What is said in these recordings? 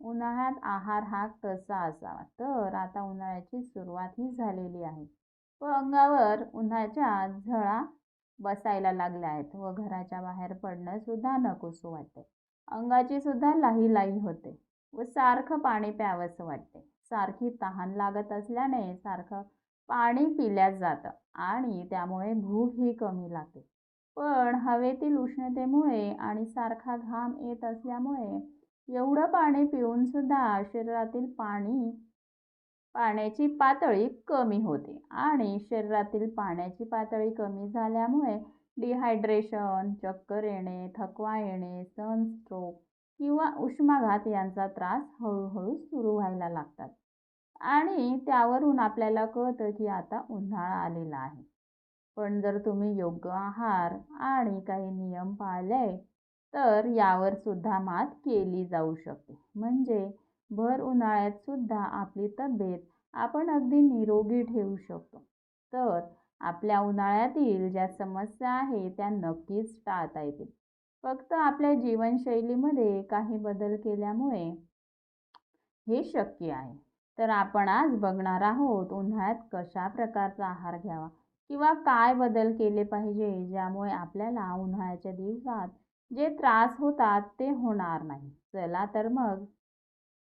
उन्हाळ्यात आहार हा कसा असावा? तर आता उन्हाळ्याची सुरुवात ही झालेली आहे. व अंगावर उन्हाच्या झळा बसायला लागल्या आहेत व घराच्या बाहेर पडणं सुद्धा नकोसं वाटते अंगाची सुद्धा लाही लाही होते व सारखं पाणी प्यावंसं वाटते सारखी तहान लागत असल्याने सारखं पाणी पिल्याच जातं आणि त्यामुळे भूक ही कमी लागते. पण हवेतील उष्णतेमुळे आणि सारखा घाम येत असल्यामुळे एवढं पाणी पिऊन सुद्धा शरीरातील पाणी पाण्याची पातळी कमी होते आणि शरीरातील पाण्याची पातळी कमी झाल्यामुळे डिहायड्रेशन चक्कर येणे थकवा येणे सनस्ट्रोक किंवा उष्माघात यांचा त्रास हळूहळू सुरू व्हायला लागतात. आणि त्यावरून आपल्याला कळतं की आता उन्हाळा आलेला आहे. पण जर तुम्ही योग्य आहार आणि काही नियम पाळले तर यावर सुद्धा मात केली जाऊ शकते. म्हणजे भर उन्हाळ्यात सुद्धा आपली तब्येत आपण अगदी निरोगी ठेवू शकतो. तर आपल्या उन्हाळ्यातील ज्या समस्या आहे त्या नक्कीच टाळता येतील. फक्त आपल्या जीवनशैलीमध्ये काही बदल केल्यामुळे हे शक्य आहे. तर आपण आज बघणार आहोत उन्हाळ्यात कशा प्रकारचा आहार घ्यावा किंवा काय बदल केले पाहिजे ज्यामुळे आपल्याला उन्हाळ्याच्या दिवसात जे त्रास होतात ते होणार नाही. चला तर मग.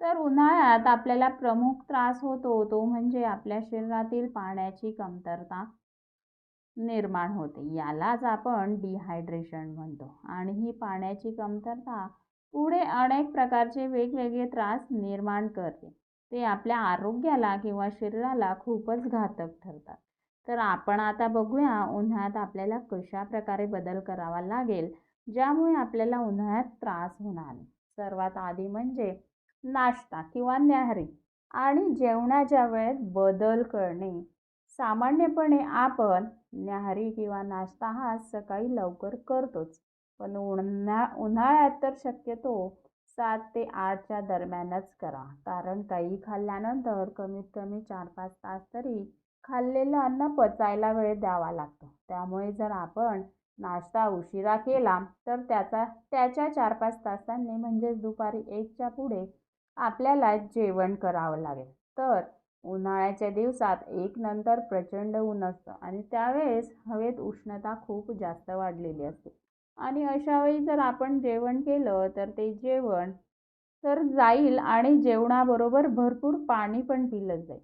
तर उन्हाळ्यात आपल्याला प्रमुख त्रास होतो तो म्हणजे आपल्या शरीरातील पाण्याची कमतरता निर्माण होते. यालाच आपण डिहायड्रेशन म्हणतो. आणि ही पाण्याची कमतरता पुढे अनेक प्रकारचे वेगवेगळे त्रास निर्माण करते. ते आपल्या आरोग्याला किंवा शरीराला खूपच घातक ठरतात. तर आपण आता बघूया उन्हाळ्यात आपल्याला कशा प्रकारे बदल करावा लागेल. ज्यामुळे आपल्याला उन्हाळ्यात त्रास होणार सर्वात आधी म्हणजे नाश्ता किंवा न्याहरी आणि जेवणाच्या वेळेत बदल करणे. सामान्यपणे आपण न्याहारी किंवा नाश्ता हा सकाळी लवकर करतोच पण उन्हा उन्हाळ्यात तर शक्यतो सात ते आठच्या दरम्यानच करा. कारण काही खाल्ल्यानंतर कमीत कमी चार पाच तास तरी खाल्लेलं अन्न पचायला वेळ द्यावा लागतो. त्यामुळे जर आपण नाश्ता उशिरा केला तर त्याचा त्याच्या चार पाच तासांनी म्हणजेच दुपारी एकच्या पुढे आपल्याला जेवण करावं लागेल. तर उन्हाळ्याच्या दिवसात एक नंतर प्रचंड ऊन असतं आणि त्यावेळेस हवेत उष्णता खूप जास्त वाढलेली असते. आणि अशावेळी जर आपण जेवण केलं तर ते जेवण तर जाईल आणि जेवणाबरोबर भरपूर पाणी पण पिलं जाईल.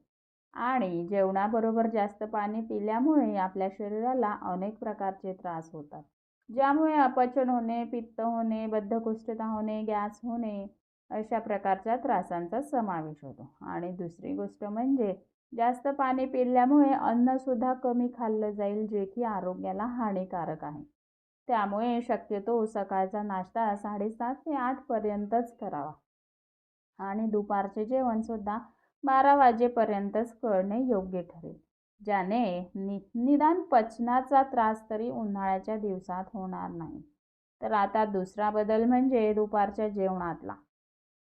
आणि जेवणाबरोबर जास्त पाणी पिल्यामुळे आपल्या शरीराला अनेक प्रकारचे त्रास होतात. ज्यामुळे अपचन होणे पित्त होणे बद्धकोष्ठता होणे गॅस होणे अशा प्रकारच्या त्रासांचा समावेश होतो. आणि दुसरी गोष्ट म्हणजे जास्त पाणी पिल्यामुळे अन्नसुद्धा कमी खाल्लं जाईल जे की आरोग्याला हानिकारक आहे. त्यामुळे शक्यतो सकाळचा नाश्ता साडेसात ते आठपर्यंतच करावा. आणि दुपारचे जेवणसुद्धा बारा वाजेपर्यंतच करणे योग्य ठरेल ज्याने नि निदान पचनाचा त्रास तरी उन्हाळ्याच्या दिवसात होणार नाही. तर आता दुसरा बदल म्हणजे दुपारच्या जेवणातला.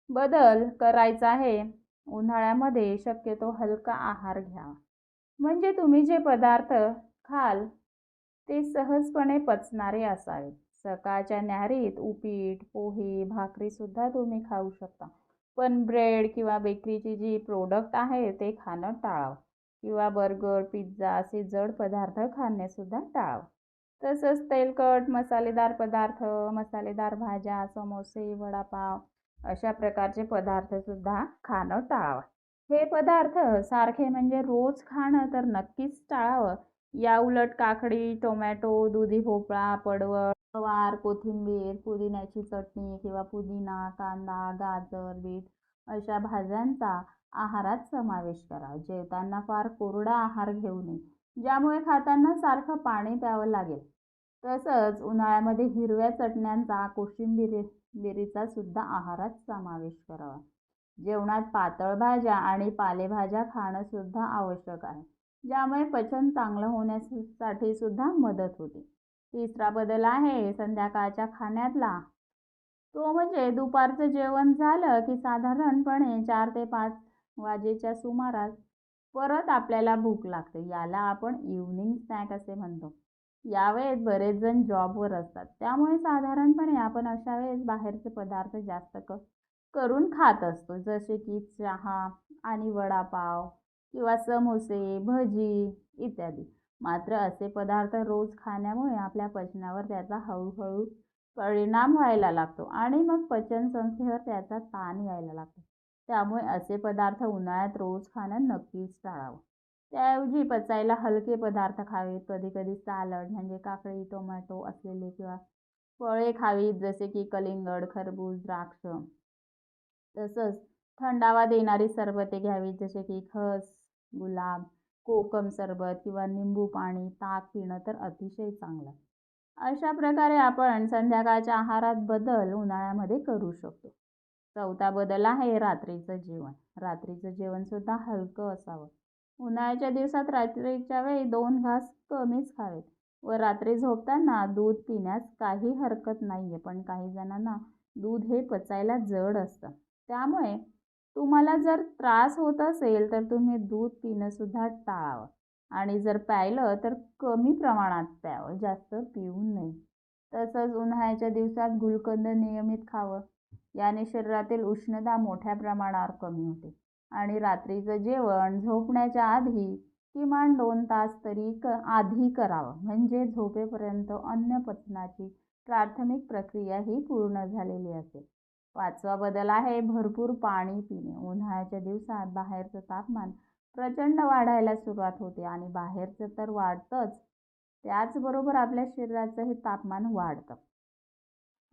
बदल करायचा आहे उन्हाळ्यामध्ये शक्यतो हलका आहार घ्या. म्हणजे तुम्ही जे पदार्थ खाल ते सहजपणे पचणारे असावेत सकाळच्या न्यारीत उपीट पोहे भाकरीसुद्धा तुम्ही खाऊ शकता. पण ब्रेड किंवा बेकरीची जी प्रोडक्ट आहे ते खाणं टाळावं. किंवा बर्गर पिझ्झा असे जड पदार्थ खाणेसुद्धा टाळावं. तसंच तेलकट मसालेदार पदार्थ मसालेदार भाज्या समोसे वडापाव अशा प्रकारचे पदार्थसुद्धा खाणं टाळावं. हे पदार्थ सारखे म्हणजे रोज खाणं तर नक्कीच टाळावं. या उलट काकडी टोमॅटो दुधी भोपळा पडवळ गवार कोथिंबीर पुदिन्याची चटणी किंवा पुदिना कांदा गाजर बीट अशा भाज्यांचा आहारात समावेश करा जेवताना फार कोरडा आहार घेऊ नये ज्यामुळे खाताना सारखं पाणी प्यावं लागेल. तसंच उन्हाळ्यामध्ये हिरव्या चटण्यांचा कोशिंबिरी बिरीचा सुद्धा आहारात समावेश करावा. जेवणात पातळ भाज्या आणि पालेभाज्या खाणं सुद्धा आवश्यक आहे ज्यामुळे पचन चांगलं होण्यासाठी सुद्धा मदत होते. तिसरा बदल आहे संध्याकाळच्या खाण्यातला तो म्हणजे दुपारचं जेवण झालं की साधारणपणे चार ते पाच वाजेच्या सुमारास परत आपल्याला भूक लागते. याला आपण इव्हनिंग स्नॅक असे म्हणतो. यावेळेस बरेच जण जॉबवर असतात. त्यामुळे साधारणपणे आपण अशा वेळेस बाहेरचे पदार्थ जास्त क करून खात असतो. जसे की चहा आणि वडापाव किंवा समोसे भजी इत्यादी. मात्र असे पदार्थ रोज खाण्यामुळे आपल्या पचनावर त्याचा हळूहळू परिणाम व्हायला लागतो आणि मग पचन संस्थेवर त्याचा ताण यायला लागतो. त्यामुळे असे पदार्थ उन्हाळ्यात रोज खाणं नक्कीच टाळावं. त्याऐवजी पचायला हलके पदार्थ खावेत. कधी कधी सालड म्हणजे काकडी टोमॅटो असलेले किंवा फळे खावीत जसे की कलिंगड खरबूज द्राक्ष. तसंच थंडावा देणारी सरबते घ्यावीत जसे की खस गुलाब कोकम सरबत किंवा निंबू पाणी ताक पिणं तर अतिशय चांगलं. अशा प्रकारे आपण संध्याकाळच्या आहारात बदल उन्हाळ्यामध्ये करू शकतो. चौथा बदल आहे रात्रीचं जेवण. रात्रीचं जेवणसुद्धा हलकं असावं. उन्हाळ्याच्या दिवसात रात्रीच्या वेळी दोन घास कमीच खावेत व रात्री झोपताना दूध पिण्यास काही हरकत नाही आहे पण काही जणांना दूध हे पचायला जड असतं. त्यामुळे तुम्हाला जर त्रास होत असेल तर तुम्ही दूध पिणंसुद्धा टाळावं. आणि जर प्यायलं तर कमी प्रमाणात प्यावं जास्त पिऊ नये तसंच उन्हाळ्याच्या दिवसात गुलकंद नियमित खावं. याने शरीरातील उष्णता मोठ्या प्रमाणावर कमी होते. आणि रात्रीचं जेवण झोपण्याच्या आधी किमान दोन तास तरी क आधी करावं. म्हणजे झोपेपर्यंत अन्न पचनाची प्राथमिक प्रक्रिया ही पूर्ण झालेली असेल. पाचवा बदल आहे भरपूर पाणी पिणे. उन्हाळ्याच्या दिवसात बाहेरचं तापमान प्रचंड वाढायला सुरुवात होते आणि बाहेरचं तर वाढतंच. त्याचबरोबर आपल्या शरीराचं हे तापमान वाढतं.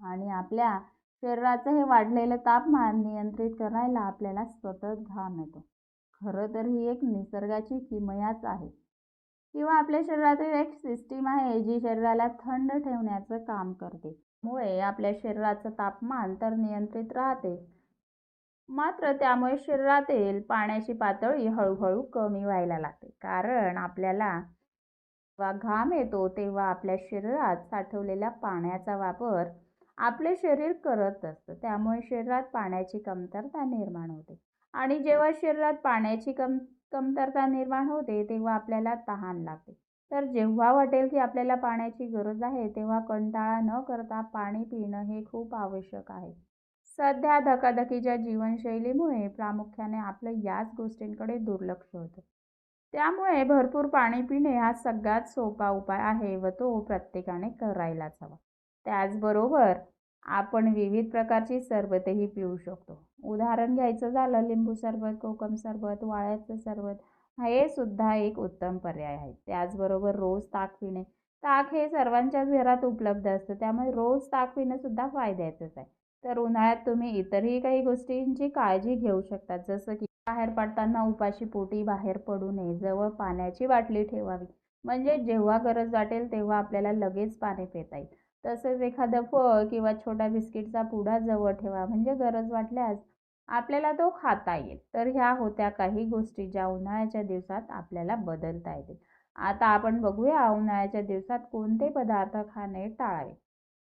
आणि आपल्या शरीराचं हे वाढलेलं तापमान नियंत्रित करायला आपल्याला सतत घाम येतो. खरं तर ही एक निसर्गाची किमयाच आहे. किंवा आपल्या शरीरातील एक सिस्टीम आहे जी शरीराला थंड ठेवण्याचं काम करते. मुळे आपल्या शरीराचं तापमान तर नियंत्रित राहते. मात्र त्यामुळे शरीरातील पाण्याची पातळी हळूहळू कमी व्हायला लागते. कारण आपल्याला जेव्हा घाम येतो तेव्हा आपल्या शरीरात साठवलेल्या पाण्याचा वापर आपले शरीर करत असतं. त्यामुळे शरीरात पाण्याची कमतरता निर्माण होते. आणि जेव्हा शरीरात पाण्याची कम कमतरता निर्माण होते तेव्हा आपल्याला तहान लागते. तर जेव्हा वाटेल की आपल्याला पाण्याची गरज आहे तेव्हा कंटाळा न करता पाणी पिणं हे खूप आवश्यक आहे. सध्या धकाधकीच्या जीवनशैलीमुळे प्रामुख्याने आपलं याच गोष्टींकडे दुर्लक्ष होतं. त्यामुळे भरपूर पाणी पिणे हा सगळ्यात सोपा उपाय आहे व तो प्रत्येकाने करायलाच हवा. त्याचबरोबर आपण विविध प्रकारची सरबतही पिऊ शकतो. उदाहरण घ्यायचं झालं लिंबू सरबत कोकम सरबत वाळ्याचं सरबत हे सुद्धा एक उत्तम पर्याय आहे. त्याचबरोबर रोज ताक पिणे. ताक हे सर्वांच्याच घरात उपलब्ध असतं त्यामुळे रोज ताक पिणं सुद्धा फायद्याचंच आहे. तर उन्हाळ्यात तुम्ही इतरही काही गोष्टींची काळजी घेऊ शकता. जसं की बाहेर पडताना उपाशी पोटी बाहेर पडू नये. जवळ पाण्याची बाटली ठेवावी. म्हणजे जेव्हा गरज वाटेल तेव्हा आपल्याला लगेच पाणी पिता येईल. तसंच एखादं फळ किंवा छोटा बिस्किटचा पुडा जवळ ठेवा. म्हणजे गरज वाटल्यास आपल्याला तो खाता येईल. तर ह्या होत्या काही गोष्टी ज्या उन्हाळ्याच्या दिवसात आपल्याला बदलता येतील. आता आपण बघूया उन्हाळ्याच्या दिवसात कोणते पदार्थ खाणे टाळावे?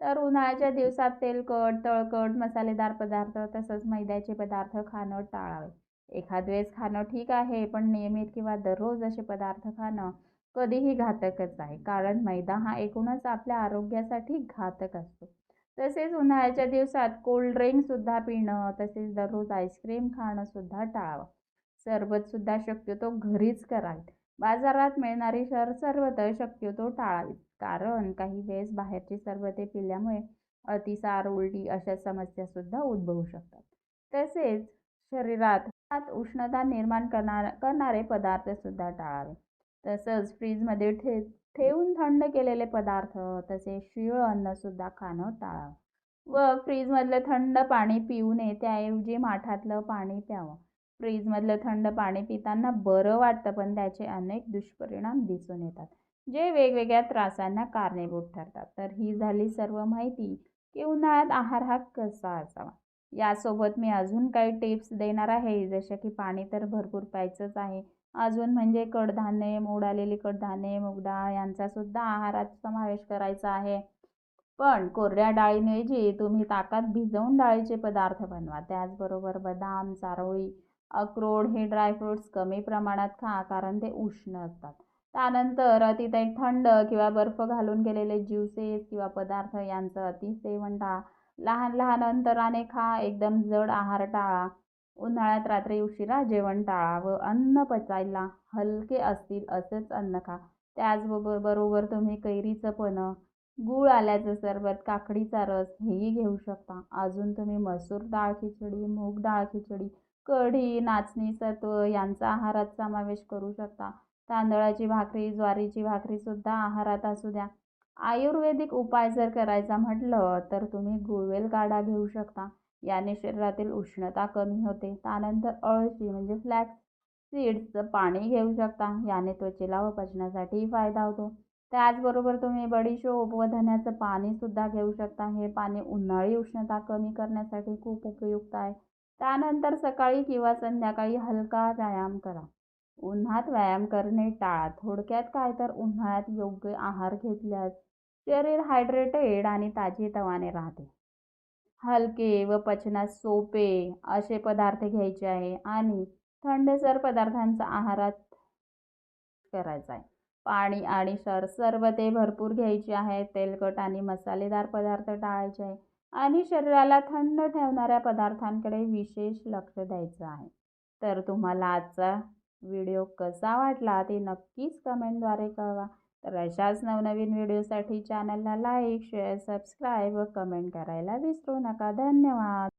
तर उन्हाळ्याच्या दिवसात तेलकट तळकट मसालेदार पदार्थ तसंच मैद्याचे पदार्थ खाणं टाळावे. एखाद वेळेस खाणं ठीक आहे पण नियमित किंवा दररोज असे पदार्थ खाणं कधीही घातकच आहे कारण मैदा हा एकूणच आपल्या आरोग्यासाठी घातक असतो. तसेच उन्हाळ्याच्या दिवसात कोल्ड्रिंकसुद्धा पिणं तसेच दररोज आईस्क्रीम खाणंसुद्धा टाळावं. सरबतसुद्धा शक्यतो घरीच करावीत. बाजारात मिळणारी सर सरबत शक्यतो टाळावीत कारण काही वेळेस बाहेरची सरबते पिल्यामुळे अतिसार उलटी अशा समस्यासुद्धा उद्भवू शकतात. तसेच शरीरात उष्णता निर्माण करणार करणारे पदार्थसुद्धा टाळावे. तसंच फ्रीजमध्ये ठे ठेवून थंड केलेले पदार्थ तसेच शिळ अन्नसुद्धा खाणं टाळावं. व फ्रीजमधलं थंड पाणी पिऊ नये त्याऐवजी माठातलं पाणी प्यावं. फ्रीजमधलं थंड पाणी पिताना बरं वाटतं पण त्याचे अनेक दुष्परिणाम दिसून येतात जे वेगवेगळ्या त्रासांना कारणीभूत ठरतात. तर ही झाली सर्व माहिती. की उन्हाळ्यात आहार हा कसा असावा? यासोबत मी अजून काही टिप्स देणार आहे. जसं की पाणी तर भरपूर प्यायचंच आहे. अजून म्हणजे कडधान्ये मोड आलेली कडधान्ये मुगडाळ यांचासुद्धा आहारात समावेश करायचा आहे. पण कोरड्या डाळीऐवजी तुम्ही ताकात भिजवून डाळीचे पदार्थ बनवा. त्याचबरोबर बदाम चारोळी अक्रोड हे ड्रायफ्रूट्स कमी प्रमाणात खा कारण ते उष्ण असतात. त्यानंतर अतिशय थंड किंवा बर्फ घालून केलेले ज्युसेस किंवा पदार्थ यांचं अतिसेवन टाळा लहान लहान अंतराने खा एकदम जड आहार टाळा. उन्हाळ्यात रात्री उशिरा जेवण टाळा व अन्न पचायला हलके असतील असेच अन्न खा. त्याचबरोबर बरोबर तुम्ही कैरीचं पण गूळ आल्याचं सरबत काकडीचा रस हेही घेऊ शकता. अजून तुम्ही मसूर डाळ खिचडी मूग डाळ खिचडी कढी नाचणी सत्व यांचा आहारात समावेश करू शकता. तांदळाची भाकरी ज्वारीची भाकरीसुद्धा आहारात असू द्या. आयुर्वेदिक उपाय जर करायचा म्हटलं तर तुम्ही गुळवेल काढा घेऊ शकता. याने शरीरातील उष्णता कमी होते. त्यानंतर अळशी म्हणजे फ्लॅक्स सीड्सचं पाणी घेऊ शकता. याने त्वचेला व पचनासाठीही फायदा होतो. त्याचबरोबर तुम्ही बडीशोप व धन्याचं पाणीसुद्धा घेऊ शकता. हे पाणी उन्हाळी उष्णता कमी करण्यासाठी खूप उपयुक्त आहे. त्यानंतर सकाळी किंवा संध्याकाळी हलका व्यायाम करा. उन्हात व्यायाम करणे टाळा. थोडक्यात काय तर उन्हाळ्यात योग्य आहार घेतल्यास शरीर हायड्रेटेड आणि ताजेतवाने राहते. हलके व पचनास सोपे असे पदार्थ घ्यायचे आहे आणि थंडसर पदार्थांचा आहारात करायचा आहे. पाणी आणि सर ते भरपूर घ्यायचे आहे. तेलकट आणि मसालेदार पदार्थ टाळायचे आहे. आणि शरीराला थंड ठेवणाऱ्या पदार्थांकडे विशेष लक्ष द्यायचं आहे. तर तुम्हाला आजचा व्हिडिओ कसा वाटला ते नक्कीच कमेंटद्वारे कळवा. तर अशाच नवनवीन व्हिडिओसाठी चॅनलला लाईक शेअर सबस्क्राईब व कमेंट करायला विसरू नका. धन्यवाद.